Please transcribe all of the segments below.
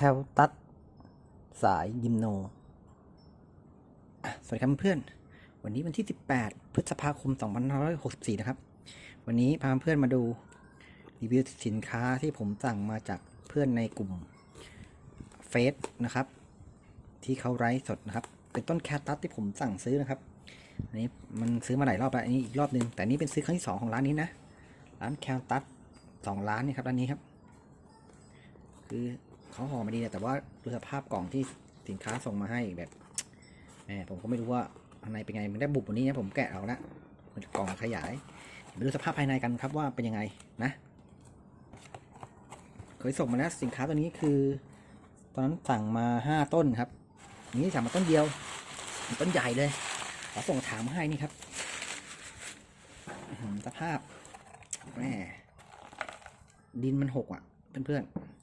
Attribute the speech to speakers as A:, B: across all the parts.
A: แคลตัสสายยิมโน สวัสดีครับเพื่อน วันนี้วันที่ 18 พฤษภาคม 2564 นะครับ วันนี้พาเพื่อนมาดูรีวิวสินค้าที่ผมสั่งมาจากเพื่อนในกลุ่มเฟซนะครับ ที่เขาไลฟ์สดนะครับ เป็นต้นแคลตัสที่ผมสั่งซื้อนะครับ อันนี้มันซื้อมาหลายรอบแล้ว อันนี้อีกรอบหนึ่งแต่นี้เป็นซื้อครั้งที่สองของร้านนี้นะ ร้านแคลตัสสองร้านนี่ครับร้านนี้ครับ คือ เขาห่อมาดีนะแต่ว่าดูสภาพกล่องที่สินค้าส่งมาให้แบบแหมผมก็ไม่รู้ว่าภายในเป็นไงมันได้บุบวันนี้นะผมแกะเอาละมันกล่องขยายมาดูสภาพภายในกันครับว่าเป็นยังไงนะเคยส่งมาแล้วสินค้าตัวนี้คือ ตอนนั้นสั่งมาห้าต้นครับนนี้สั่งมาต้นเดียวต้นใหญ่เลยขอส่งถามมาให้นี่ครับสภาพแหมดินมันหกอะเพื่อนๆ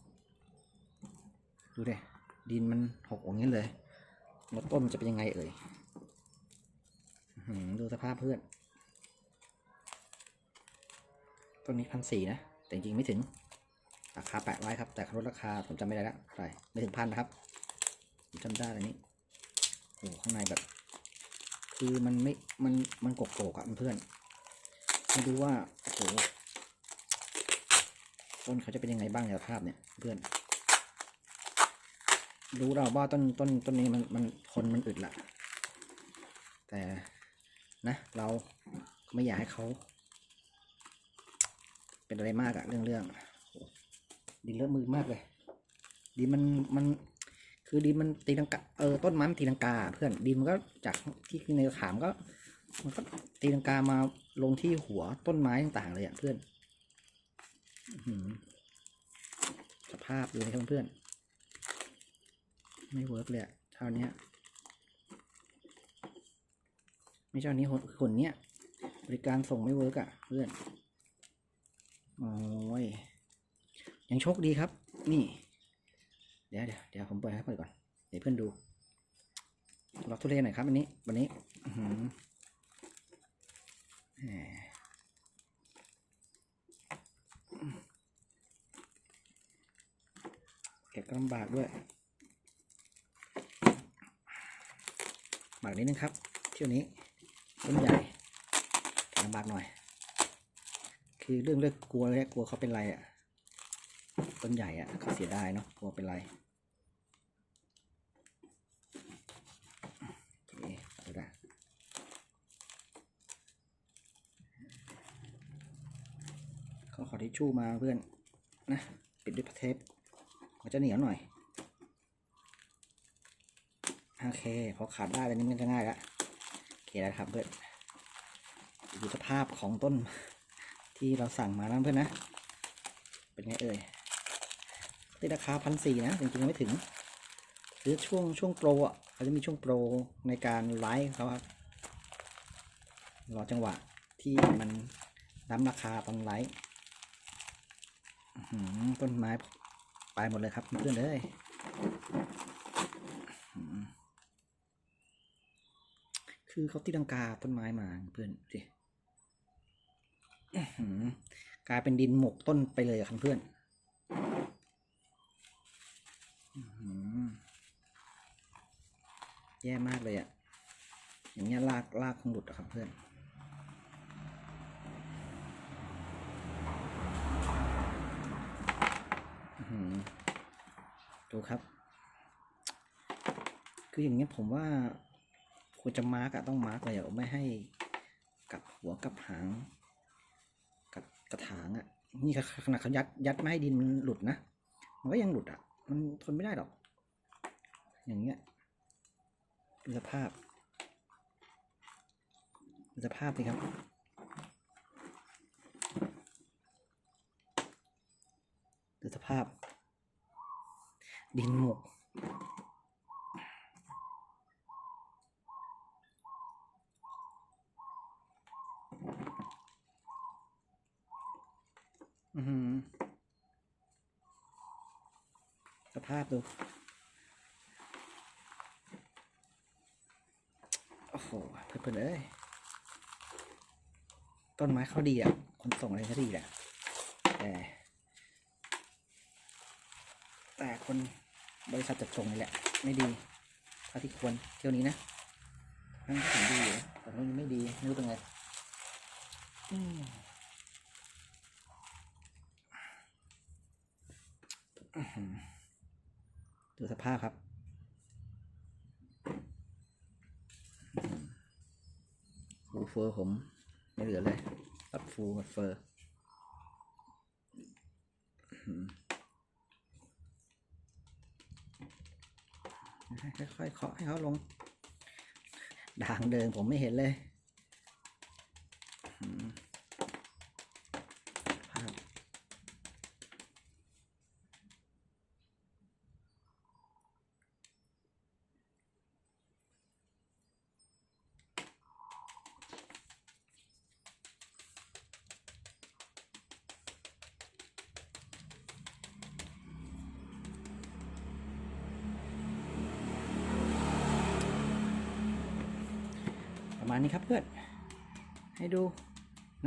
A: ดูดิดินมันหกอย่างนี้เลยแล้วต้นมันจะเป็นยังไงเอ่ยดูสภาพเพื่อนต้นนี้พันสี่นะ แต่จริงไม่ถึง ราคาแปะไว้ครับ แต่ลดราคาผมจำไม่ได้ล้วเท่ไหร่ไม่ถึงพันนะครับ ผมจำได้อันนี้โอ้โหข้างในแบบ คือมันไม่ มัน มันโกกๆอะเพื่อน ไม่รู้ว่า โอ้โหต้นเขาจะเป็นยังไงบ้างในสภาพเนี่ย เพื่อน รู้เราว่าต้นต้นต้นนี้มันมันทนมันอึดละแต่นะเราไม่อยากให้เขา เป็นอะไรมากอะเรื่องเรื่องดินเลอะมือมากเลยดินมันมันคือดินมันตีลังกาเออต้นไม้มันตีลังกา เพื่อนดินมันก็จากที่ในถามก็ มันก็ตีลังกามาลงที่หัวต้นไม้ต่างๆเลยอะเพื่อนสภาพดูนะครับเพื่อน ไม่เวิร์กเลยเท่าเนี้ยไม่ใช่อันนี้คนเนี้ยบริการส่งไม่เวิร์กอะเพื่อนโอ้ยยังโชคดีครับ นี่ เดี๋ยวเดี๋ยวเดี๋ยวผมเปิดให้เปิดก่อนเดี๋ยวเพื่อนดูล็อกทุเรศหน่อยครับอันนี้วันนี้อื้อหือแหมเก็บก็ลำบากด้วย หมากนิดนึงครับ เที่ยวนี้ต้นใหญ่ลำบากหน่อย คือเรื่องเรื่องกลัวเลยกลัวเขาเป็นไรอะ่ะต้นใหญ่อะ่ะเขาเสียดายเนาะกลัวเป็นไรโอเคเอาละเขาขอทิชชู่มาเพื่อนนะปิดด้วยเทปมันจะเหนียวหน่อย โอเคพอขาดได้แล้วนี่มันจะง่ายล้วโอเคแล้วครับเพื่อนดูสภาพของต้นที่เราสั่งมาแล้วเพื่อนนะ เป็นไงเอ่ยที่ราคาพันสี่นะ จริงๆไม่ถึง หรือช่วงช่วงโปรอะเขาจะมีช่วงโปรในการไลฟ์เขาครับ รอจังหวะที่มันน้ำราคาตอนไลฟ์ต้นไม้ไปหมดเลยครับเพื่อนเลยอื้อหือ คือเขาตีลังกาต้นไม้มาเพื่อนสิกลายเป็นดินหมกต้นไปเลยครับเพื่อนอแย่มากเลยอะอย่างเงี้ยลากลากคงหลุดอะครับเพื่อน ดูครับ คืออย่างเงี้ยผมว่า ควรจะมาร์กอะต้องมาร์กเลยอะไม่ให้กับหัวกับหางกับกระถางอะนี่ขนาดเขายัดยัดไม่ให้ดินมันหลุดนะมันก็ยังหลุดอะมันทนไม่ได้หรอก อย่างเงี้ยดูสภาพดูสภาพสิครับดูสภาพ ดินหมก อือหือสภาพ ดูโอ้โหเพื่อนๆเอ้ยต้นไม้เขาดีอะ คนส่งอะไรเขาดีแหละแต่แต่คนบริษัทจัดส่งนี่แหละ ไม่ดีเท่าที่ควรเที่ยวนี้นะทั้งที่ผมดีอยู่แต่งนี้ไม่ดีไม่รู้เป็นไงอืม ดูสภาพครับ ฟูเฟอร์ผมไม่เหลือเลยตัดฟูตัดเฟอร์ค่อยๆเคาะให้เขาลง ด่างเดินผมไม่เห็นเลยอื้อหือภาพประ มาณนี้ครับเพื่อน ให้ดู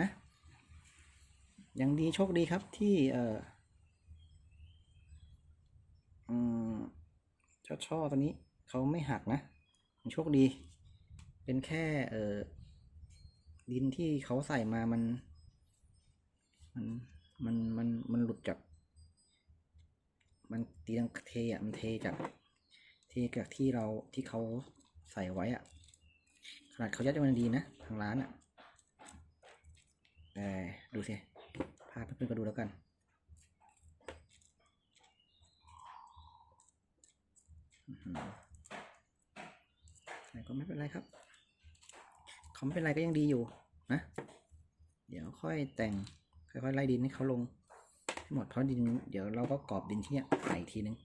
A: นะยังดีโชคดีครับที่เอออืมเจ้าช่อตัวนี้เขาไม่หักนะโชคดี เป็นแค่เออดินที่เขาใส่มามัน มันมันมันมันหลุดจาก มันตีดังเทอะมันเทจากเทจากที่เราที่เขาใส่ไว้อะ ขนาดเขายัดยังดีนะ ทางร้านอะแต่ดูสิพาเพื่อนๆก็ดูแล้วกัน แต่ก็ไม่เป็นไรครับเขาไม่เป็นไรก็ยังดีอยู่นะ เดี๋ยวค่อยแต่งค่อยๆไล่ดินให้เขาลงให้หมดเพราะดิน เดี๋ยวเราก็กรอบดินที่เนี้ยใส่อีกทีนึง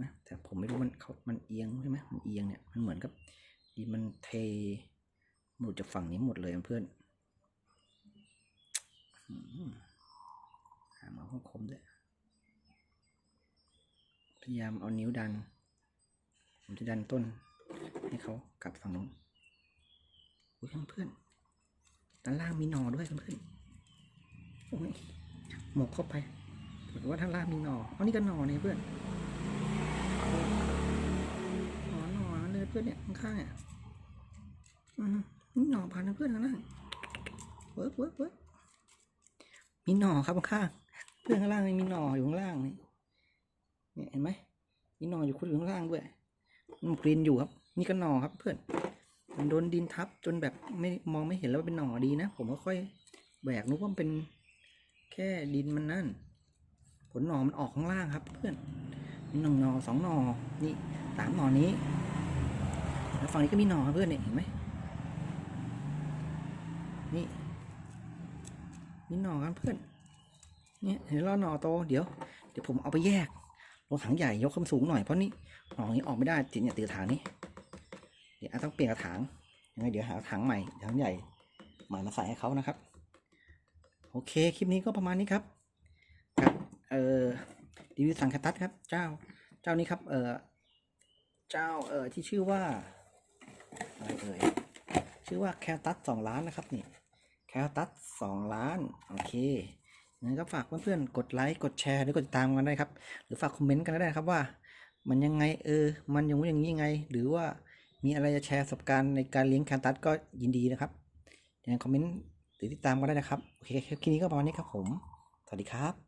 A: นะแต่ผมไม่รู้มันเขามันเอียงใช่ไหมมันเอียงเนี่ยมันเหมือนกับ ดินมันเทหมดจากฝั่งนี้หมดเลยเพื่อนหือหามาห้องคมด้วยพยายามเอานิ้วดัน ผมจะดันต้น ให้เขากลับฝั่งนู้นอุ้ยเพื่อนด้านล่างมีหน่อด้วยเพื่อนโอ้ยหมกเข้าไปปรากฏว่าด้านล่างมีหน่ออันนี้ก็หน่อเนี่ยเพื่อน พื่อนเนี่ยข้างๆอะอืมนี่หน่อพันนะเพื่อนข้างล่างเวิร์กเวิร์กเวิร์กมีหน่อครับข้างเพื่อนข้างล่างมีหน่ออยู่ข้างล่างนี่เนี่ยเห็นไหมมีหน่ออยู่คุดอยู่ข้างล่างด้วยมันกรีนอยู่ครับ นี่ก็หน่อครับเพื่อนมันโดนดินทับจนแบบไม่มองไม่เห็นแล้วว่าเป็นหน่อดีนะ ผมก็ค่อยแบกนึกว่ามันเป็นแค่ดินมันนั่น ผลหน่อมันออกข้างล่างครับ เพื่อนมีหนึ่งหน่อสองหน่อนี่สามหน่อนี้ แล้วฝั่งนี้ก็มีหน่อเพื่อนเนี่ยเห็นไหมนี่มีหน่อครับเพื่อนเนี่ยเห็นแล้วหน่อโตเดี๋ยวเดี๋ยวผมเอาไปแยกลงถังใหญ่ยกขึ้นสูงหน่อยเพราะนี่หนองนี้ออกไม่ได้ติดเนี่ยติดถางนี้เดี๋ยวต้องเปลี่ยนกระถางยังไงเดี๋ยวหาถังใหม่ถังใหญ่ใหม่มาใส่ให้เขานะครับ โอเคคลิปนี้ก็ประมาณนี้ครับกับเอ่อรีวิวสังคตัสครับ เจ้าเจ้านี้ครับเอ่อเจ้าเอ่อที่ชื่อว่า อะไรเอ่ยชื่อว่าแคลตัสสองล้านนะครับนี่แคลตัสสองล้าน โอเคยังไงก็ฝากเพื่อนๆ กดไลค์กดแชร์หรือกดติดตามกันได้ครับ หรือฝากคอมเมนต์กันก็ได้นะครับว่า มันยังไงเออ มันอย่างนู้อย่างนี้ยังไง หรือว่ามีอะไรจะแชร์ประสบการณ์ในการเลี้ยงแคนตัสก็ยินดีนะครับยังไงคอมเมนต์หรือติดตามกันได้นะครับ โอเคคลิปนี้ก็ประมาณนี้ครับผม สวัสดีครับ